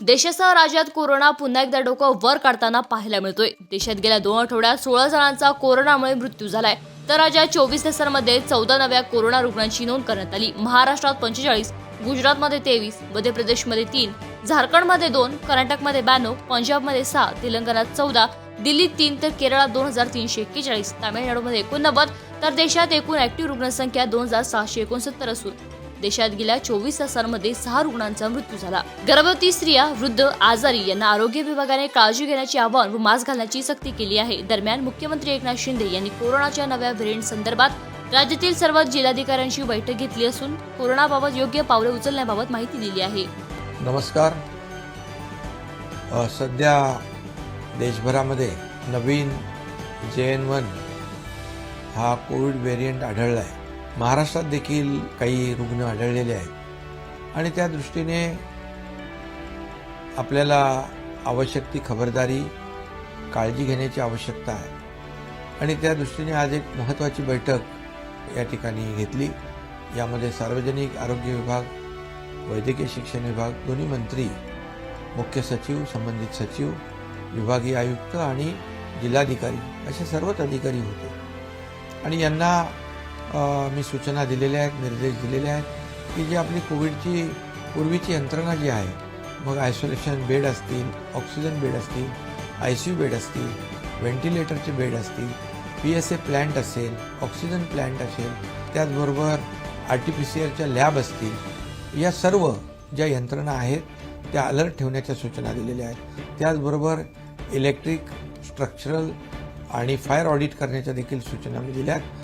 देशासह राज्यात कोरोना पुन्हा एकदा डोकं वर काढताना पाहायला मिळतोय. देशात गेल्या दोन आठवड्यात सोळा जणांचा कोरोनामुळे मृत्यू झालाय. तर राज्यात चोवीस तासांमध्ये चौदा नव्या कोरोना रुग्णांची नोंद करण्यात आली. महाराष्ट्रात पंचेचाळीस गुजरातमध्ये तेवीस मध्य प्रदेशमध्ये तीन झारखंडमध्ये दोन कर्नाटकमध्ये ब्याण्णव पंजाबमध्ये सहा तेलंगणात चौदा दिल्लीत तीन तर केरळात दोन हजार तीनशे एक्केचाळीस तामिळनाडूमध्ये एकोणनव्वद तर देशात एकूण ऍक्टिव्ह रुग्णसंख्या दोन हजार सहाशे एकोणसत्तर असून देशात गेल्या चोवीस तासांमध्ये सहा रुग्णांचा मृत्यू झाला. गर्भवती स्त्रिया वृद्ध आजारी यांना आरोग्य विभागाने काळजी घेण्याचे आवाहन व मास्क घालण्याची सक्ती केली आहे. दरम्यान मुख्यमंत्री एकनाथ शिंदे यांनी कोरोनाच्या नव्या व्हेरियंट संदर्भात राज्यातील सर्व जिल्हाधिकाऱ्यांची बैठक घेतली असून कोरोनाबाबत योग्य पावले उचलण्याबाबत माहिती दिली आहे. नमस्कार. सध्या देशभरामध्ये नवीन जे एन वन हा कोविड व्हेरियंट आढळला आहे महाराष्ट्रात देखील काही रुग्ण आढळलेले आहेत. आणि त्या दृष्टीने आपल्याला आवश्यक ती खबरदारी काळजी घेण्याची आवश्यकता आहे. आणि त्या दृष्टीने आज एक महत्त्वाची बैठक या ठिकाणी घेतली. यामध्ये सार्वजनिक आरोग्य विभाग वैद्यकीय शिक्षण विभाग दोन्ही मंत्री मुख्य सचिव संबंधित सचिव विभागीय आयुक्त आणि जिल्हाधिकारी असे सर्वच अधिकारी होते. आणि यांना मी सूचना दिलेल्या आहेत निर्देश दिलेले आहेत की जी आपली कोविडची पूर्वीची यंत्रणा जी आहे मग आयसोलेशन बेड असतील ऑक्सिजन बेड असतील आय सी यू बेड असतील व्हेंटिलेटरचे बेड असतील पी एस ए प्लॅन्ट असेल ऑक्सिजन प्लॅन्ट असेल त्याचबरोबर आर टी पी सी आरच्या लॅब असतील या सर्व ज्या यंत्रणा आहेत त्या अलर्ट ठेवण्याच्या सूचना दिलेल्या आहेत. त्याचबरोबर इलेक्ट्रिक स्ट्रक्चरल आणि फायर ऑडिट करण्याच्या देखील सूचना मी दिल्या आहेत.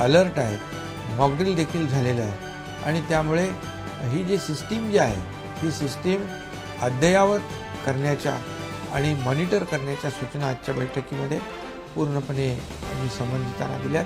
अलर्ट आहेत मॉकड्रिल देखील झालेलं आहे. आणि त्यामुळे ही जी सिस्टीम जी आहे ही सिस्टीम अद्ययावत करण्याच्या आणि मॉनिटर करण्याच्या सूचना आजच्या बैठकीमध्ये पूर्णपणे मी संबंधितांना दिल्यात.